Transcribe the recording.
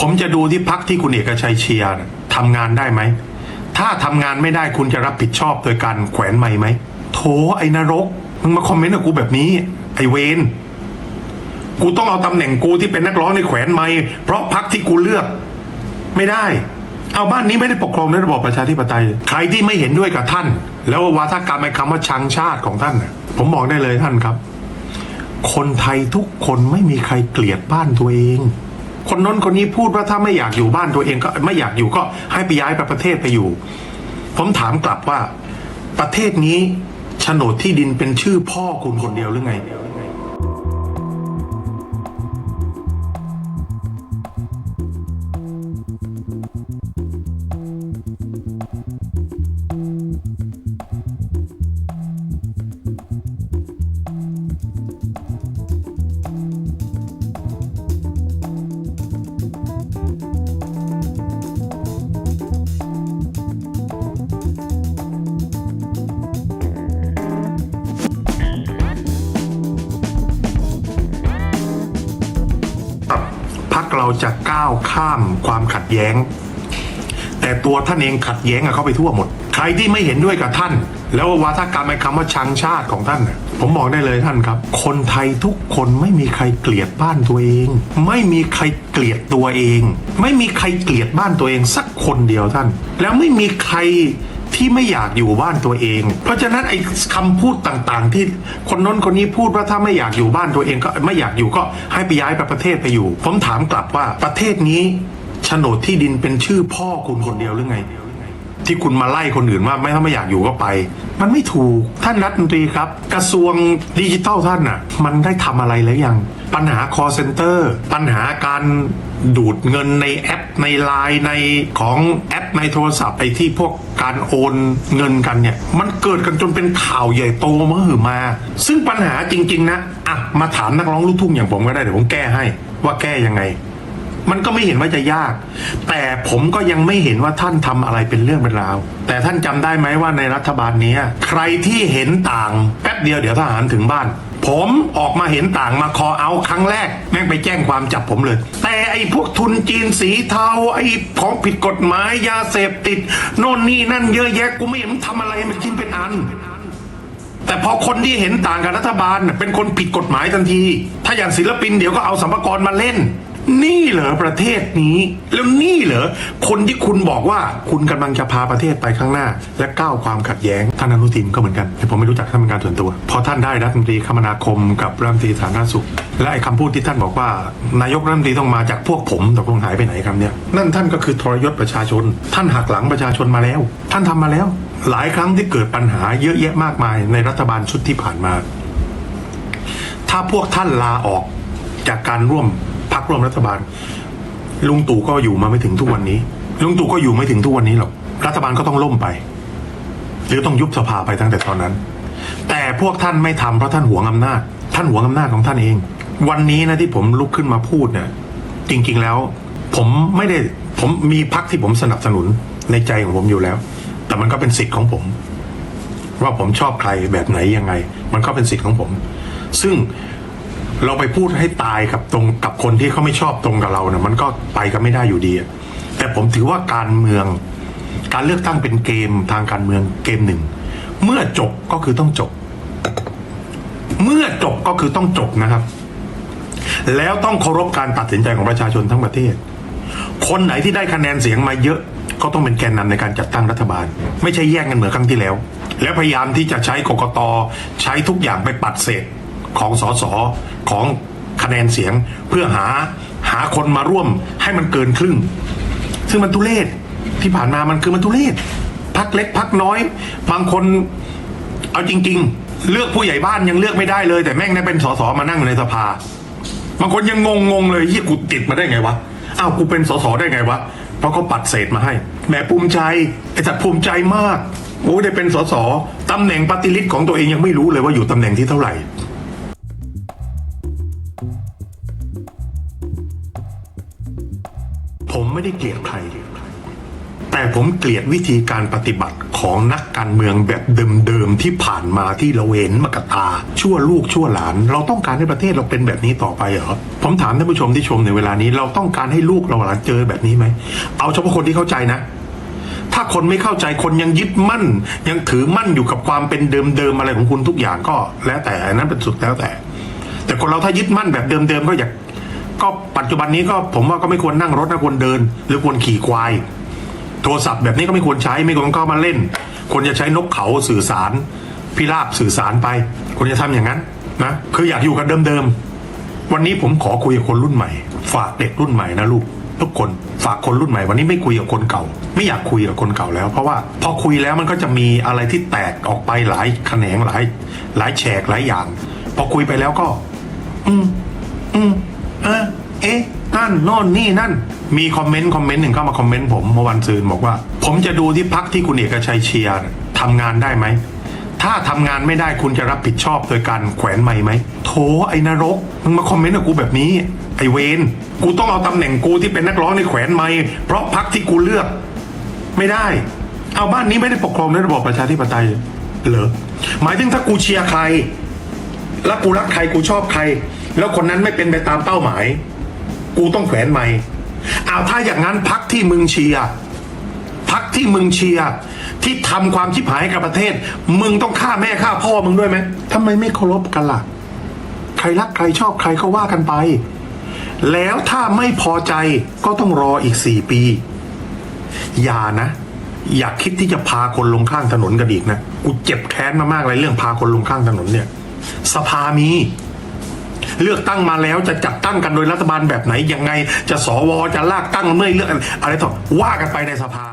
ผมจะดูที่พักที่คุณเอกชัยเชียร์ทำงานได้ไหม ถ้าทำงานไม่ได้คุณจะรับผิดชอบโดยการแขวนไม้ไหม โถไอ้นรก มึงมาคอมเมนต์กับกูแบบนี้ ไอ้เวนกูต้องเอาตำแหน่งกูที่เป็นนักร้องในแขวนไม้เพราะพักที่กูเลือก ไม่ได้ เอาบ้านนี้ไม่ได้ปกครองในระบอบประชาธิปไตย ใครที่ไม่เห็นด้วยกับท่าน แล้ววาทกรรมไอ้คำว่าชังชาติของท่านผมบอกได้เลยท่านครับ คนไทยทุกคนไม่มีใครเกลียดบ้านตัวเอง คนน้นคนนี้พูดว่าถ้าไม่อยากอยู่บ้านตัวเองก็ไม่อยากอยู่ก็ให้ไปย้ายไปประเทศไปอยู่ ผมถามกลับว่า ประเทศนี้โฉนดที่ดินเป็นชื่อพ่อคุณคนเดียวหรือไง เราจะก้าวข้ามความขัดแย้ง แต่ตัวท่านเองขัดแย้งกับเขาไปทั่วหมด ใครที่ไม่เห็นด้วยกับท่าน แล้ววาทกรรมไอ้คำว่าชังชาติของท่าน ผมบอกได้เลยท่านครับ คนไทยทุกคนไม่มีใครเกลียดบ้านตัวเอง ไม่มีใครเกลียดตัวเอง ไม่มีใครเกลียดบ้านตัวเองสักคนเดียวท่าน แล้วไม่มีใคร ที่ไม่อยากอยู่บ้านตัวเอง เพราะฉะนั้นไอ้คำพูดต่างๆ ที่คนน้นคนนี้พูดว่าถ้าไม่อยากอยู่บ้านตัวเองก็ไม่อยากอยู่ก็ให้ไปย้ายไปประเทศไปอยู่ ผมถามกลับว่าประเทศนี้โฉนดที่ดินเป็นชื่อพ่อคุณคนเดียวหรือไง ที่คุณมาไล่คนอื่นว่าไม่ถ้าไม่อยากอยู่ก็ไป มันไม่ถูกท่านรัฐมนตรีครับ กระทรวงดิจิทัลท่านน่ะ มันได้ทำอะไรแล้วยัง ปัญหา call center ปัญหาการดูดเงินในแอปในไลน์ในของแอปในโทรศัพท์ไอ้ที่พวกการโอนเงินกันเนี่ย มันเกิดกันจนเป็นข่าวใหญ่โตมาหือมา ซึ่งปัญหาจริง ๆ นะอะมาถามนักร้องลูกทุ่งอย่างผมก็ได้เดี๋ยวผมแก้ให้ ว่าแก้ยังไง มันก็ไม่เห็นว่าจะยาก แต่ผมก็ยังไม่เห็นว่าท่านทำอะไรเป็นเรื่องเป็นราว แต่ท่านจำได้ไหมว่าในรัฐบาลนี้ใครที่เห็นต่างแป๊บเดียวเดี๋ยวทหารถึงบ้าน ผมออกมาเห็นต่างมาคอเอาครั้งแรก แม่งไปแจ้งความจับผมเลย แต่ไอ้พวกทุนจีนสีเทาไอ้ของผิดกฎหมายยาเสพติดโน่นนี่นั่นเยอะแยะกูไม่เห็นมันทำอะไรมันกินเป็นอันแต่พอคนที่เห็นต่างกับรัฐบาลเป็นคนผิดกฎหมายทันที ถ้าอย่างศิลปินเดี๋ยวก็เอาสัมภาระมาเล่น นี่เหรอประเทศนี้ แล้วนี่เหรอคนที่คุณบอกว่าคุณกำลังจะพาประเทศไปข้างหน้า และก้าวความขัดแย้งท่านอนุทินก็เหมือนกันแต่ผมไม่รู้จักท่านเป็นการส่วนตัวพอท่านได้รัฐมนตรีคมนาคมกับรัฐมนตรีสาธารณสุข และไอ้คำพูดที่ท่านบอกว่า นายกรัฐมนตรีต้องมาจากพวกผมตกลงหายไปไหนครับเนี่ยนั่นท่านก็คือทรยศประชาชน ท่านหักหลังประชาชนมาแล้ว ท่านทำมาแล้ว หลายครั้งที่เกิดปัญหาเยอะแยะมากมายในรัฐบาลชุดที่ผ่านมา ถ้าพวกท่านลาออกจากการร่วม พักร่วมรัฐบาล ลุงตู่ก็อยู่มาไม่ถึงทุกวันนี้ ลุงตู่ก็อยู่ไม่ถึงทุกวันนี้หรอก รัฐบาลก็ต้องล่มไป หรือต้องยุบสภาไปตั้งแต่ตอนนั้น แต่พวกท่านไม่ทำเพราะท่านหวงอำนาจ ท่านหวงอำนาจของท่านเอง วันนี้นะที่ผมลุกขึ้นมาพูดเนี่ย จริง ๆแล้ว ผมไม่ได้ ผมมีพักที่ผมสนับสนุนในใจของผมอยู่แล้ว แต่มันก็เป็นสิทธิ์ของผม ว่าผมชอบใครแบบไหนยังไง มันก็เป็นสิทธิ์ของผม ซึ่ง เราไปพูดให้ตายกับตรงกับคนที่เขาไม่ชอบตรงกับเราเนี่ยมันก็ไปกันไม่ได้อยู่ดีแต่ผมถือว่าการเมือง การเลือกตั้งเป็นเกมทางการเมืองเกมหนึ่ง เมื่อจบก็คือต้องจบ เมื่อจบก็คือต้องจบนะครับ แล้วต้องเคารพการตัดสินใจของประชาชนทั้งประเทศ คนไหนที่ได้คะแนนเสียงมาเยอะก็ต้องเป็นแกนนำในการจัดตั้งรัฐบาล ไม่ใช่แย่งกันเหมือนครั้งที่แล้ว แล้วพยายามที่จะใช้กกตใช้ทุกอย่างไปปัดเศษ ของสสของคะแนนเสียงเพื่อหาหาคนมาร่วมให้มันเกินครึ่ง ซึ่งมันทุเลศที่ผ่านมามันคือมันทุเลศพักเล็กพักน้อย บางคนเอาจริง ๆ เลือกผู้ใหญ่บ้านยังเลือกไม่ได้เลย แต่แม่งได้เป็นสสมานั่งอยู่ในสภา บางคนยังงงงๆเลยเฮียกูติดมาได้ไงวะอ้าวกูเป็นสสได้ไงวะเพราะเขาปัดเศษมาให้แหมภูมิใจไอ้สัตว์ภูมิใจมากโอ้ยได้เป็นสสตำแหน่งปฏิริษของตัวเองยังไม่รู้เลยว่าอยู่ตำแหน่งที่เท่าไหร่ ผมไม่ได้เกลียดใคร แต่ผมเกลียดวิธีการปฏิบัติของนักการเมืองแบบเดิมๆที่ผ่านมาที่เราเห็นมากตา ชั่วลูกชั่วหลาน เราต้องการให้ประเทศเราเป็นแบบนี้ต่อไปเหรอผมถามท่านผู้ชมที่ชมในเวลานี้ เราต้องการให้ลูกเราหลานเจอแบบนี้ไหมเอาเฉพาะคนที่เข้าใจนะถ้าคนไม่เข้าใจคนยังยึดมั่น ยังถือมั่นอยู่กับความเป็นเดิมๆอะไรของคุณทุกอย่างก็ แล้วแต่นั้นเป็นสุดแล้วแต่ แต่คนเราถ้ายึดมั่นแบบเดิมๆก็อยาก ก็ปัจจุบันนี้ก็ผมว่าก็ไม่ควรนั่งรถนะควรเดิน หรือควรขี่ควาย โทรศัพท์แบบนี้ก็ไม่ควรใช้ไม่ควรเข้ามาเล่นควรจะใช้นกเขาสื่อสารพิราบสื่อสารไปควรจะทำอย่างนั้นนะคืออยากอยู่กับเดิมๆวันนี้ผมขอคุยกับคนรุ่นใหม่ ฝากเด็กรุ่นใหม่นะลูกทุกคนฝากคนรุ่นใหม่ วันนี้ไม่คุยกับคนเก่า ไม่อยากคุยกับคนเก่าแล้ว เพราะว่าพอคุยแล้วมันก็จะมีอะไรที่แตกออกไปหลายแขนงหลาย หลายแฉกหลายอย่าง พอคุยไปแล้วก็ อืมอืม เออ เอ๊ะนั่นโน่นนี่นั่น มีคอมเมนต์คอมเมนต์หนึ่งเข้ามาคอมเมนต์ผมเมื่อวันซืนบอกว่า ผมจะดูที่พักที่คุณเอกชัยเชียร์ทำงานได้ไหมถ้าทำงานไม่ได้คุณจะรับผิดชอบโดยการแขวนไม้ไหม โถไอ้นรก มึงมาคอมเมนต์กับกูแบบนี้ ไอ้เวนกูต้องเอาตำแหน่งกูที่เป็นนักร้องในแขวนไม้เพราะพักที่กูเลือก ไม่ได้ เอาบ้านนี้ไม่ได้ปกครองในระบอบประชาธิปไตยเหรอหมายถึงถ้ากูเชียร์ใคร แล้วกูรักใครกูชอบใคร แล้วคนนั้นไม่เป็นไปตามเป้าหมาย กูต้องแขวนไม้เอาถ้าอย่างนั้นพักที่มึงเชียร์พักที่มึงเชียร์ที่ทำความชิบหายให้กับประเทศ มึงต้องฆ่าแม่ฆ่าพ่อมึงด้วยไหมทำไมไม่เคารพกันล่ะ ใครรักใครชอบใครก็ว่ากันไป แล้วถ้าไม่พอใจก็ต้องรออีกสี่ปี อย่านะ อย่าคิดที่จะพาคนลงข้างถนนกันอีกนะ กูเจ็บแค้นมามากเลยเรื่องพาคนลงข้างถนนเนี่ย สภามี เลือกตั้งมาแล้วจะจัดตั้งกันโดยรัฐบาลแบบไหนยังไง จะสวจะลากตั้งเมื่อเลือกอะไรต่อว่ากันไปในสภา